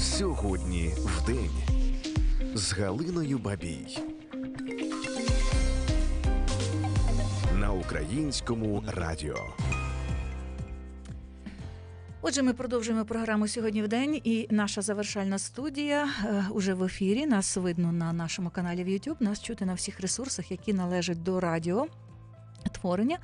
Сьогодні в день з Галиною Бабій. На українському радіо. Отже, ми продовжуємо програму сьогодні в день, і наша завершальна студія е, уже в ефірі. Нас видно на нашому каналі в YouTube, Нас чути на всіх ресурсах, які належать до радіо творення.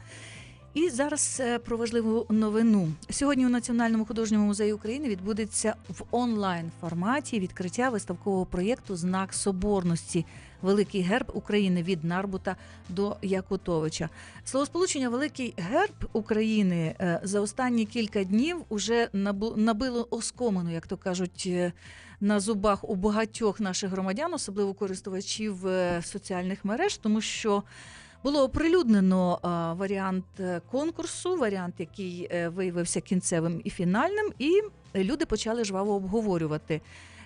І зараз е, про важливу новину. Сьогодні у Національному художньому музеї України відбудеться в онлайн форматі відкриття виставкового проєкту Знак Соборності Великий герб України від Нарбута до Якутовича. Словосполучення Великий герб України е, за останні кілька днів уже набило оскомину, як то кажуть. Е, на зубах у багатьох наших громадян, особливо користувачів соціальних мереж, тому що було оприлюднено варіант е, конкурсу, варіант, який е, виявився кінцевим і фінальним, і люди почали жваво обговорювати.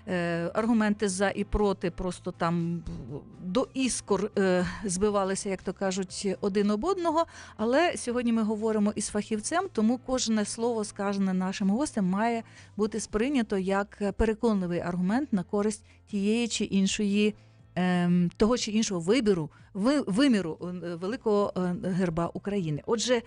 Е, аргументи за і проти просто там до іскор збивалися, як то кажуть, один об одного. Але сьогодні ми говоримо із фахівцем, тому кожне слово, сказане нашим гостям, має бути сприйнято як переконливий аргумент на користь тієї чи іншої. Ем, того чи іншого вибіру виміру е, великого е, герба України. Отже,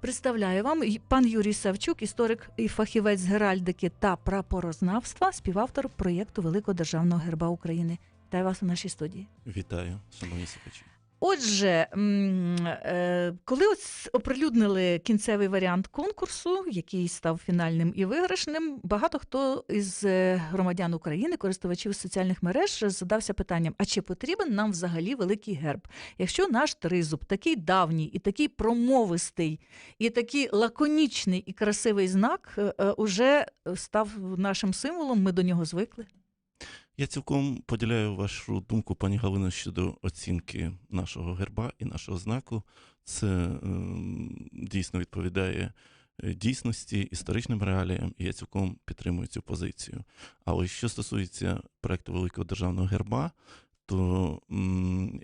представляю вам пан Юрій Савчук, історик і фахівець геральдики та прапорознавства, співавтор проєкту Великого державного герба України. Вітаю вас у нашій студії. Вітаю, шановні слухачі. Отже, е, коли ось оприлюднили кінцевий варіант конкурсу, який став фінальним і виграшним, багато хто із е, громадян України, користувачів соціальних мереж, задався питанням: а чи потрібен нам взагалі великий герб? Якщо наш тризуб такий давній, і такий промовистий, і такий лаконічний і красивий знак, е, уже став нашим символом, ми до нього звикли. Я цілком поділяю вашу думку, пані Галино, щодо оцінки нашого герба і нашого знаку. Це е, дійсно відповідає е, дійсності, історичним реаліям, і я цілком підтримую цю позицію. Але що стосується проекту Великого державного герба, то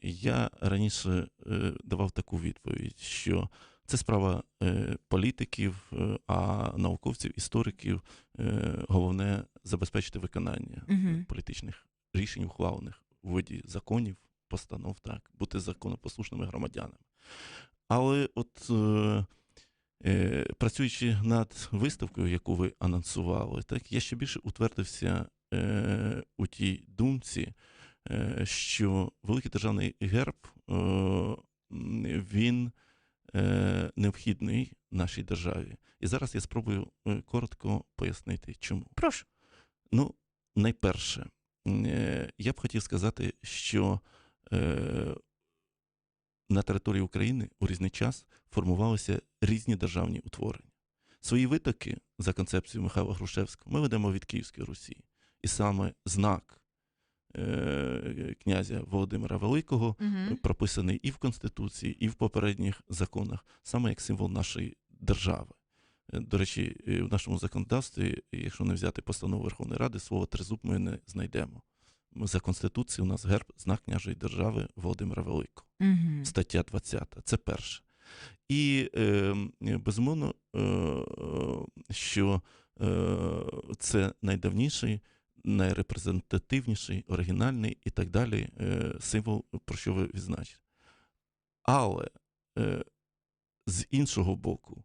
я раніше е, давав таку відповідь, що це справа е, політиків, е, а науковців, істориків е, головне забезпечити виконання угу. політичних рішень, ухвалених у виді законів, постанов, так, бути законопослушними громадянами. Але от працюючи над виставкою, яку ви анонсували, так я ще більше утвердився у тій думці, що великий державний герб він. Е, необхідний нашій державі. І зараз я спробую е, коротко пояснити, чому. Прошу. Ну, найперше, е, я б хотів сказати, що на території України у різний час формувалися різні державні утворення. Свої витоки за концепцією Михайла Грушевського ми ведемо від Київської Русі. І саме знак князя Володимира Великого, угу. прописаний і в Конституції, і в попередніх законах, саме як символ нашої держави. Е, до речі, в нашому законодавстві, якщо не взяти постанову Верховної Ради, слово тризуб ми не знайдемо. За Конституцією у нас герб знак княжої держави Володимира Великого, угу. стаття 20. Це перше. І е, безумовно, е, що е, це найдавніший найрепрезентативніший, оригінальний і так далі е, символ, про що ви відзначите. Але е, з іншого боку,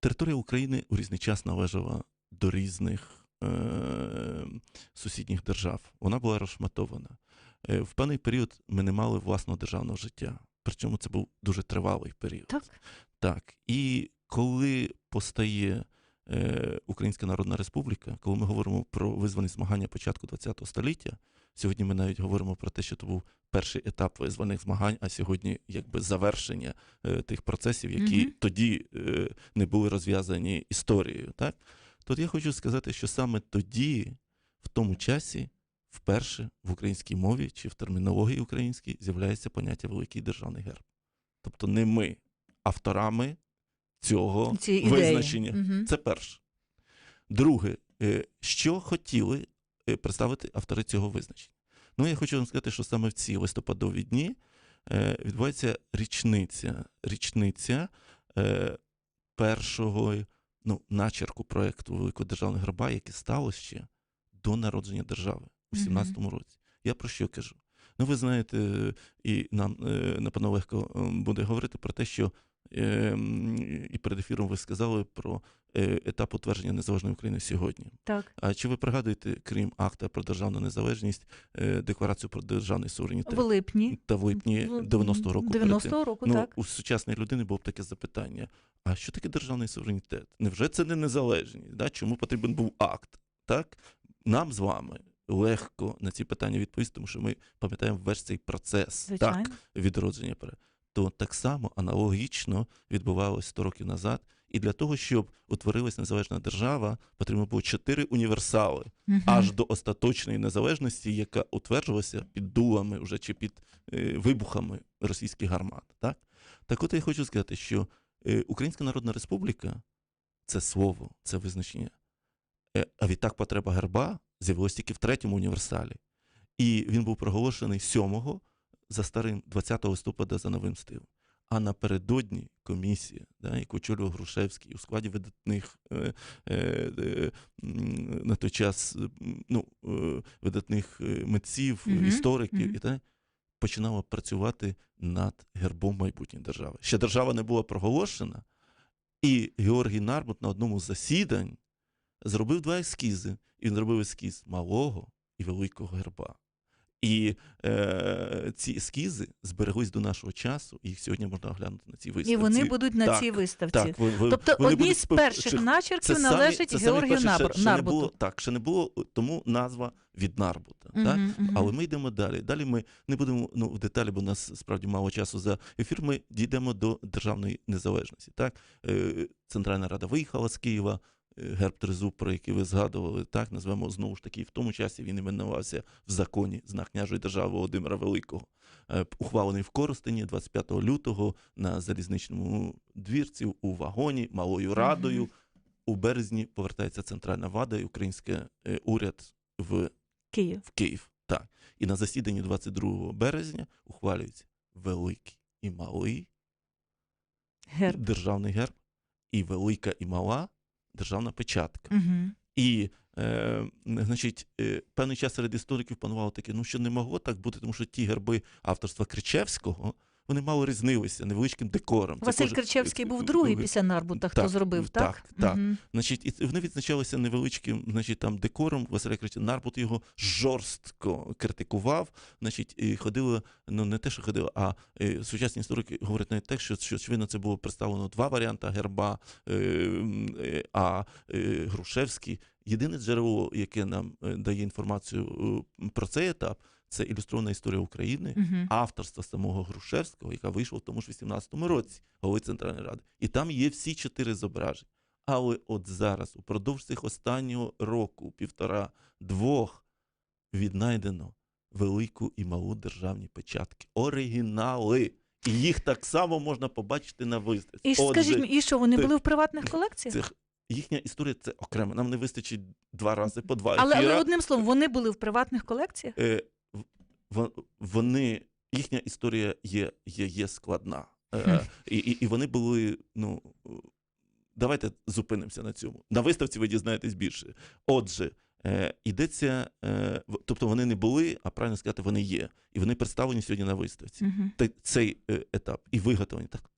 територія України у різний час належала до різних е, сусідніх держав. Вона була розшматована. В певний період ми не мали власного державного життя. Причому це був дуже тривалий період. Так. Так. І коли постає Українська Народна Республіка, коли ми говоримо про визвані змагання початку ХХ століття, сьогодні ми навіть говоримо про те, що це був перший етап визваних змагань, а сьогодні якби завершення е, тих процесів, які mm тоді е, не були розв'язані історією. Так? Тут я хочу сказати, що саме тоді, в тому часі, вперше в українській мові чи в термінології українській з'являється поняття Великий державний герб. Тобто не ми авторами цього Ці визначення. Угу. Це перше. Друге, е, що хотіли е, представити автори цього визначення? Ну, я хочу вам сказати, що саме в ці листопадові дні е, відбувається річниця річниця першого ну, начерку проєкту Великого державного герба, який стало ще до народження держави у 17-му році. Я про що кажу? Ну, ви знаєте, і нам напевно легко буде говорити про те, що і перед ефіром ви сказали про е, етап утвердження незалежної України сьогодні. Так. А чи ви пригадуєте, крім акта про державну незалежність, е, декларацію про державний суверенітет? В липні. Та в липні 90-го року. перед 90-го року, ну, так. у сучасної людини було б таке запитання: а що таке державний суверенітет? Невже це не незалежність? Да? Чому потрібен був акт? Так? Нам з вами легко на ці питання відповісти, тому що ми пам'ятаємо весь цей процес Звичайно. так, відродження. То так само аналогічно відбувалося 100 років назад. І для того, щоб утворилась незалежна держава, потрібно було чотири універсали Мгм. аж до остаточної незалежності, яка утверджувалася під дулами вже чи під е, вибухами російських гармат. Так? так от я хочу сказати, що е, Українська Народна Республіка це слово, це визначення. Е, а відтак потреба герба з'явилася тільки в третьому універсалі. І він був проголошений 7-го за старим 20 листопада за новим стилем. А напередодні комісія, да, яку очолював Грушевський у складі видатних е, е, е, на той час ну, е, видатних е, митців, Мгм, істориків мгм. і так, починала працювати над гербом майбутньої держави. Ще держава не була проголошена, і Георгій Нарбут на одному з засідань зробив два ескізи. І він зробив ескіз малого і великого герба. І е, ці ескізи збереглись до нашого часу, і їх сьогодні можна оглянути на цій виставці. І вони будуть на Так, цій виставці. Так, ви, ви, Тобто вони одні з перших чи- начерків це належать самі, це Георгію перші, ще- ще не було, так, ще не було, тому назва від Нарбута. Так? Мгм, мгм. Але ми йдемо далі. Далі ми не будемо ну, в деталі, бо у нас справді мало часу за ефір. Ми дійдемо до державної незалежності. Так? Е, Центральна Рада виїхала з Києва. Е, Герб Тризуб, про який ви згадували, так назвемо знову ж таки. В тому часі він іменувався в законі знак княжої держави Володимира Великого, Е, ухвалений в Коростені 25 лютого на залізничному двірці у вагоні малою радою. У березні повертається центральна влада і український е, уряд в Київ. в Київ. Так. І на засіданні 22 березня ухвалюється великий і малий Герб. державний герб, і велика і мала державна печатка. Угу. І е, значить, е, певний час серед істориків панувало таке, ну що не могло так бути, тому що ті герби авторства Кричевського. Вони мало різнилися невеличким декором. Василь кожен- Кричевський був другий е, після Нарбута, хто так, зробив, так? так, так. Мгм. Значить, і вони відзначалися невеличким, значить, там декором. Василя Крича Нарбут його жорстко критикував. Значить, і ходило, ну не те, що ходило, а е, сучасні історики говорять навіть так, що, що очевидно це було представлено два варіанти герба, е, е, а е, Грушевський. Єдине джерело, яке нам е, дає інформацію е, про цей етап, це ілюстрована історія України Мгм. авторства самого Грушевського, яка вийшла в тому ж 18-му році, голови Центральної Ради. І там є всі чотири зображення. Але от зараз, упродовж цих останнього року, півтора, двох, віднайдено велику і малу державні печатки. Оригінали. І їх так само можна побачити на виставці. І ж скажіть, і що вони ти- були в приватних колекціях? Це їхня історія це окремо. Нам не вистачить два рази по два Але, але одним словом, вони були в приватних колекціях? Е, вони, їхня історія є, є, є складна. Е, і, і, і вони були, ну. е, Давайте зупинимося на цьому. На виставці ви дізнаєтесь більше. Отже, е, йдеться, е, тобто вони не були, а правильно сказати, вони є. І вони представлені сьогодні на виставці. Мгм. Та- Цей е, етап і виготовлені так.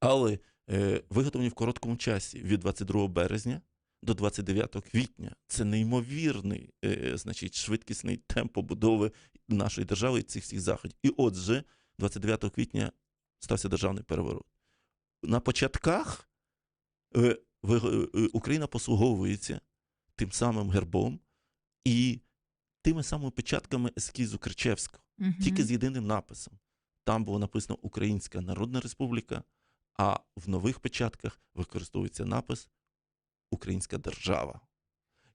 Але е, виготовлені в короткому часі від 22 березня до 29 квітня. Це неймовірний, е, значить, швидкісний темп побудови нашої держави і цих всіх заходів. І отже, 29 квітня стався державний переворот. На початках е, е, Україна послуговується тим самим гербом і тими самими печатками ескізу Кричевського Мгм. тільки з єдиним написом. Там було написано Українська Народна Республіка, а в нових печатках використовується напис Українська держава.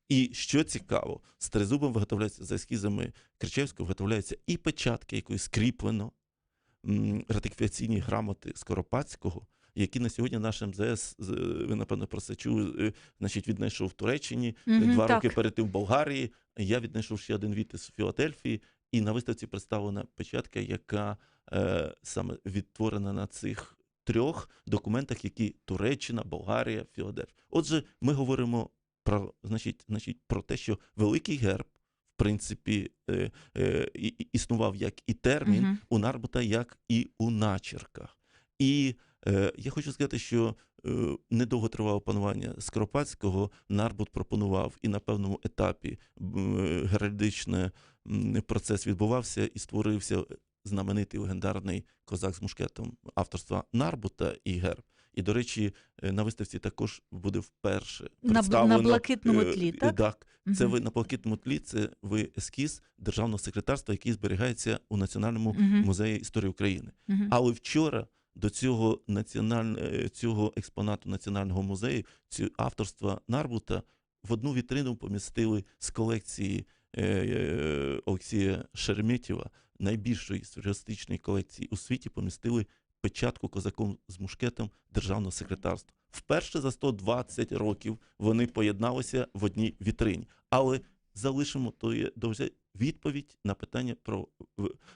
І що цікаво, з тризубом виготовляється за ескізами Кричевського, виготовляються і печатки, якою скріплено ратифікаційні грамоти Скоропадського, які на сьогодні наш МЗС, з- ви напевно про це чули, е, значить, віднайшов в Туреччині, Мгм, два так. роки перед тим в Болгарії. Я віднайшов ще один відтис в Філадельфії, і на виставці представлена печатка, яка е, саме відтворена на цих трьох документах, які Туреччина, Болгарія, Філадельфія. Отже, ми говоримо про, значить, значить, про те, що великий герб, в принципі, е, е, існував як і термін Мгм. у Нарбута, як і у начерках. І е, я хочу сказати, що е, недовго тривало панування Скоропадського. Нарбут пропонував і на певному етапі е, геральдичний процес відбувався і створився знаменитий легендарний козак з мушкетом авторства Нарбута і герб. І, до речі, е, на виставці також буде вперше представлено... на блакитному е, тлі, так? Так, це ви на блакитному тлі, це ви ескіз державного секретарства, який зберігається у Національному музеї історії України. Але вчора до цього національ... е, цього експонату національного музею, цього авторства Нарбута, в одну вітрину помістили з колекції е, е, Олексія Шереметєва, найбільшої сюрреалістичної колекції у світі, помістили печатку козаком з мушкетом державного секретарства. Вперше за 120 років вони поєдналися в одній вітрині. Але залишимо то довже відповідь на питання про,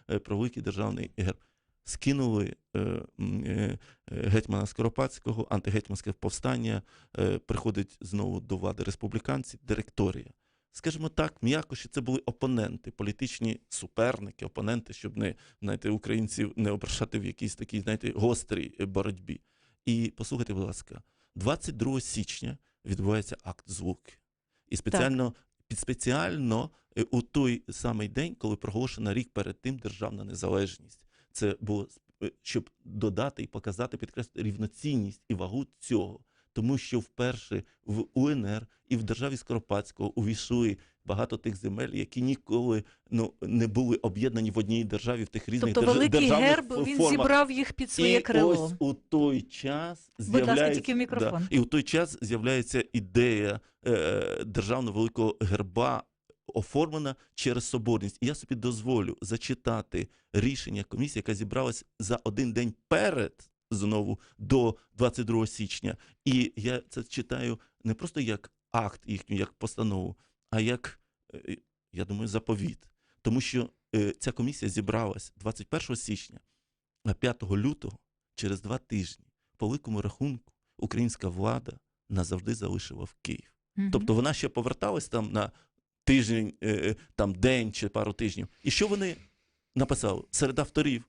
е, про великий державний герб. Скинули е, е, е, гетьмана Скоропадського, антигетьманське повстання, е, приходить знову до влади республіканці, директорія. Скажімо так, м'яко, що це були опоненти, політичні суперники, опоненти, щоб не знаєте, українців не обращати в якійсь такій, знаєте, гострій е, боротьбі. І послухайте, будь ласка, 22 січня відбувається акт звуки. І спеціально, під спеціально е, у той самий день, коли проголошена рік перед тим державна незалежність. Це було е, щоб додати і показати, підкреслити рівноцінність і вагу цього. Тому що вперше в УНР і в державі Скоропадського увійшли багато тих земель, які ніколи ну, не були об'єднані в одній державі в тих різних Тобто держ- великий герб ф- він зібрав їх під своє і крило. ось у той час ласка, з'являється тільки в мікрофон. Да, і у той час з'являється ідея е, державного великого герба, оформлена через соборність. І я собі дозволю зачитати рішення комісії, яка зібралась за один день перед знову до 22 січня. І я це читаю не просто як акт їхню, як постанову, а як, е, я думаю, заповіт. Тому що е, ця комісія зібралась 21 січня, а 5 лютого, через два тижні, по великому рахунку, українська влада назавжди залишила в Київ. Мгм. Тобто вона ще поверталась там на тиждень, е, там день чи пару тижнів. І що вони написали? Серед авторів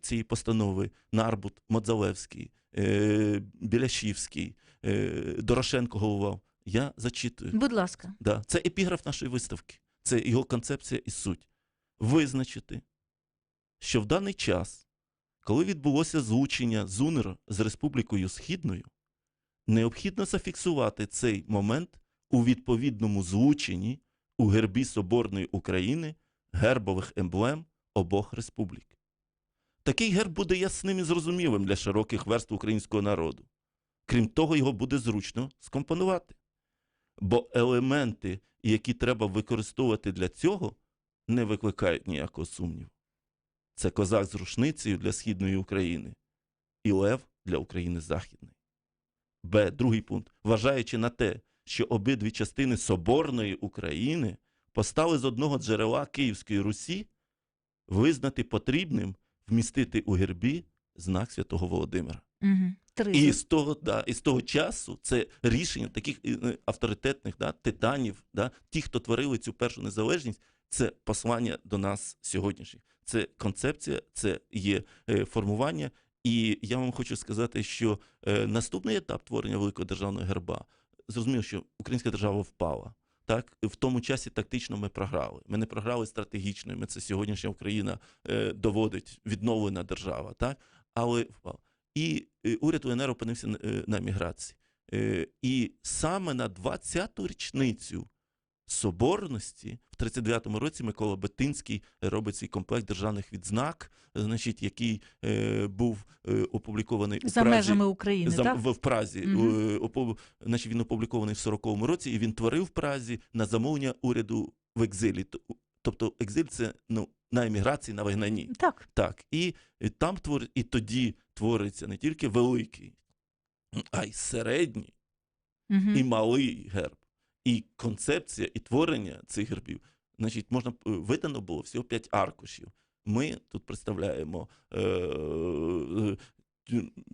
цієї постанови Нарбут, Модзалевський, е, Біляшівський, е, Дорошенко головував. Я зачитую. Будь ласка. Да. Це епіграф нашої виставки. Це його концепція і суть. Визначити, що в даний час, коли відбулося злучення ЗУНР з Республікою Східною, необхідно зафіксувати цей момент у відповідному злученні у гербі Соборної України гербових емблем обох республік. Такий герб буде ясним і зрозумілим для широких верств українського народу. Крім того, його буде зручно скомпонувати. Бо елементи, які треба використовувати для цього, не викликають ніякого сумніву. Це козак з рушницею для Східної України і лев для України Західної. Б. Другий пункт. Вважаючи на те, що обидві частини Соборної України постали з одного джерела Київської Русі, визнати потрібним вмістити у гербі знак святого Володимира. Угу. Три. І з того, да, і з того часу це рішення таких е, авторитетних да, титанів, да, ті, хто творили цю першу незалежність, це послання до нас сьогоднішніх. Це концепція, це є е, формування. І я вам хочу сказати, що е, наступний етап творення великого державного герба зрозуміло, що українська держава впала. Так, в тому часі тактично ми програли. Ми не програли стратегічно. Ми це сьогоднішня Україна е, доводить відновлена держава, так але. І е, уряд УНР опинився на, е, на міграції. Е, І саме на 20-ту річницю соборності в 39-му році Микола Бетинський робить свій комплект державних відзнак, значить, який е, був е, опублікований у За Празі. межами України, За- так? в, в Празі. Е, опов- значить, він опублікований в 40-му році, і він творив в Празі на замовлення уряду в екзилі. Тобто екзиль це ну, на еміграції, на вигнанні. Так. Так, і е, там твор... і тоді твориться не тільки великий, а й середній Угу. і малий герб. І концепція, і творення цих гербів, значить, можна е, видано було всього 5 аркушів. Ми тут представляємо е, е,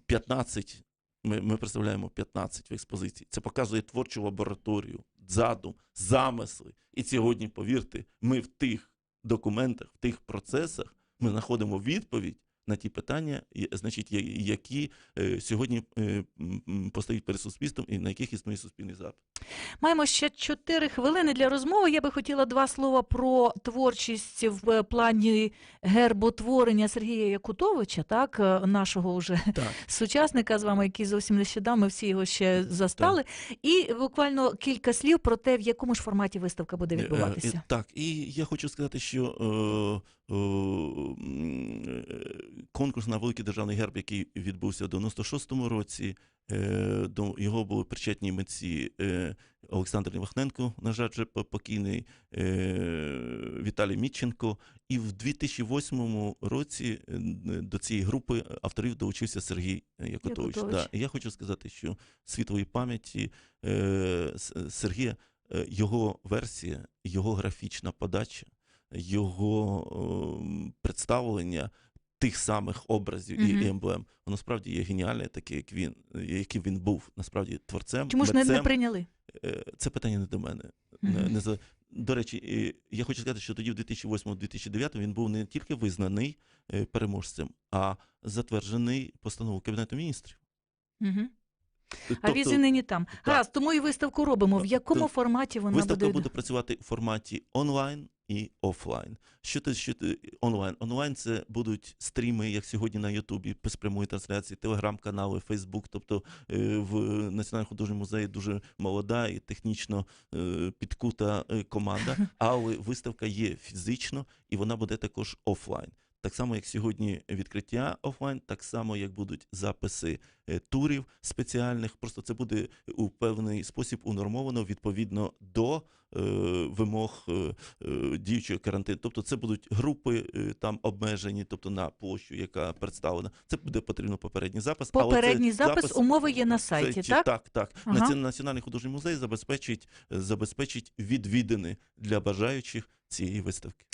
15. Ми, ми представляємо 15 в експозиції. Це показує творчу лабораторію задум, замисли. І сьогодні, повірте, ми в тих документах, в тих процесах ми знаходимо відповідь на ті питання, значить, які е, сьогодні е, постають перед суспільством і на яких існує суспільний запит. Маємо ще 4 хвилини для розмови. Я би хотіла два слова про творчість в е, плані герботворення Сергія Якутовича, так, нашого вже Так. сучасника з вами, який зовсім нещодавно, ми всі його ще застали. І буквально кілька слів про те, в якому ж форматі виставка буде відбуватися. Так, і я хочу сказати, що конкурс на великий державний герб, який відбувся в 96-му році, е, до його були причетні митці е, Олександр Івахненко, на жаль, вже покійний, е, Віталій Мітченко. І в 2008 році е, до цієї групи авторів долучився Сергій Якотович. Да. І я хочу сказати, що світової пам'яті е, Сергія е, його версія, його графічна подача, його ем, представлення тих самих образів і- Мгм. і емблем, воно справді є геніальне, таке, як він, яким він був насправді творцем. Чому ж не, не прийняли? Е, Це питання не до мене. Не, Мгм. не за... До речі, е, я хочу сказати, що тоді, в 2008-2009 він був не тільки визнаний е, переможцем, а затверджений постановою Кабінету міністрів. А Тобто- віз і нині там. Гаразд, тому і виставку робимо. В якому так. форматі вона Виставка буде? буде працювати в форматі онлайн і офлайн. Що ти що ти онлайн? Онлайн це будуть стріми, як сьогодні на Ютубі, без прямої трансляції, телеграм-канали, Фейсбук. Тобто е, в Національному художньому музеї дуже молода і технічно е, підкута е, команда, але виставка є фізично і вона буде також офлайн. Так само, як сьогодні відкриття офлайн, так само, як будуть записи турів спеціальних. Просто це буде у певний спосіб унормовано відповідно до е, вимог е, е, діючого карантину. Тобто це будуть групи е, там обмежені, тобто на площу, яка представлена. Це буде потрібно попередній запис. але це Попередній запис, умови є на сайті, ті- так? Так, так. Ага. Національний художній музей забезпечить, забезпечить відвідини для бажаючих цієї виставки.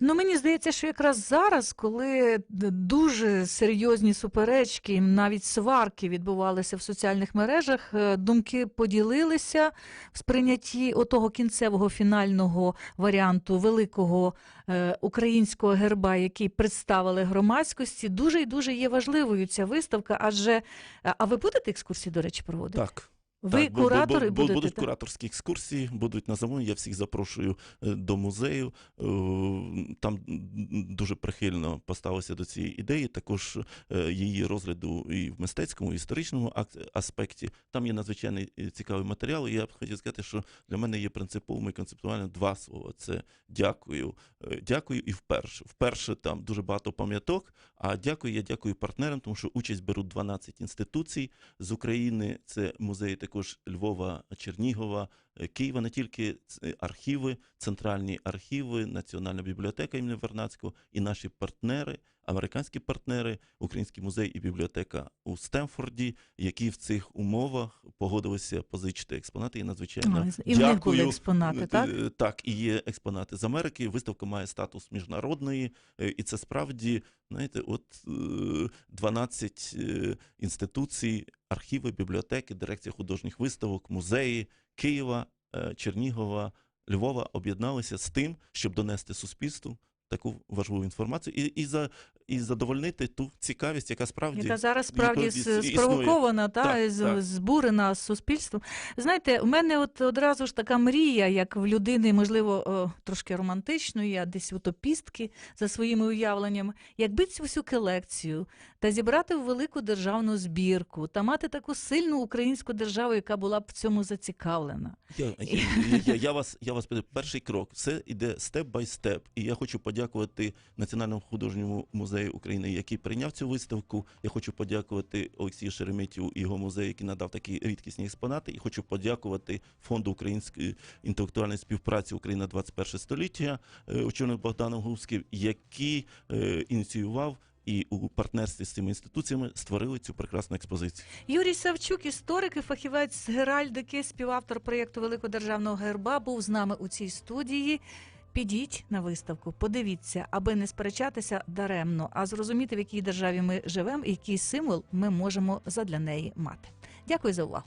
Ну мені здається, що якраз зараз, коли дуже серйозні суперечки, навіть сварки відбувалися в соціальних мережах, е, думки поділилися в сприйнятті отого кінцевого фінального варіанту великого е, українського герба, який представили громадськості. Дуже і дуже є важливою ця виставка. Адже е, а ви будете екскурсії, до речі, проводити? Так. Ви Так, бу- бу- куратори бу- будете будуть так? кураторські екскурсії, будуть на замовлення. Я всіх запрошую е, до музею. Е, Там дуже прихильно поставилися до цієї ідеї. Також е, її розгляду і в мистецькому, і історичному аспекті. Там є надзвичайний е, цікавий матеріал. І я б хотів сказати, що для мене є принциповим і концептуальним два слова: це дякую. Дякую і вперше. Вперше там дуже багато пам'яток. А дякую, я дякую партнерам, тому що участь беруть 12 інституцій з України. Це музеї також Львова, Чернігова, е, Києва, не тільки архіви, центральні архіви, Національна бібліотека імені Вернацького і наші партнери, американські партнери, Український музей і бібліотека у Стемфорді, які в цих умовах погодилися позичити експонати. І надзвичайно А, і в них були експонати, так? Е, Так, і є експонати з Америки. Виставка має статус міжнародної, е, і це справді, знаєте, от е, 12 е, інституцій, архіви, бібліотеки, дирекція художніх виставок, музеї Києва, Чернігова, Львова об'єдналися з тим, щоб донести суспільству таку важливу інформацію. І, і, за, і задовольнити ту цікавість, яка справді яка зараз справді спровокована та Так, так. збурена суспільством. Знаєте, у мене от одразу ж така мрія, як в людини, можливо, трошки романтичної, а десь утопістки за своїми уявленнями, якби цю всю колекцію та зібрати в велику державну збірку та мати таку сильну українську державу, яка була б в цьому зацікавлена. Я, я, я, я, я вас я вас перший крок. Все йде степ бай степ. І я хочу подякувати Національному художньому музею України, який прийняв цю виставку. Я хочу подякувати Олексію Шереметєву і його музею, який надав такі рідкісні експонати. І хочу подякувати фонду української інтелектуальної співпраці Україна 21 століття, е, очільник Богданом Гуськів, який е, ініціював. І у партнерстві з цими інституціями створили цю прекрасну експозицію. Юрій Савчук, історик і фахівець з геральдики, співавтор проєкту Великого державного герба, був з нами у цій студії. Підіть на виставку, подивіться, аби не сперечатися даремно, а зрозуміти, в якій державі ми живемо і який символ ми можемо задля неї мати. Дякую за увагу.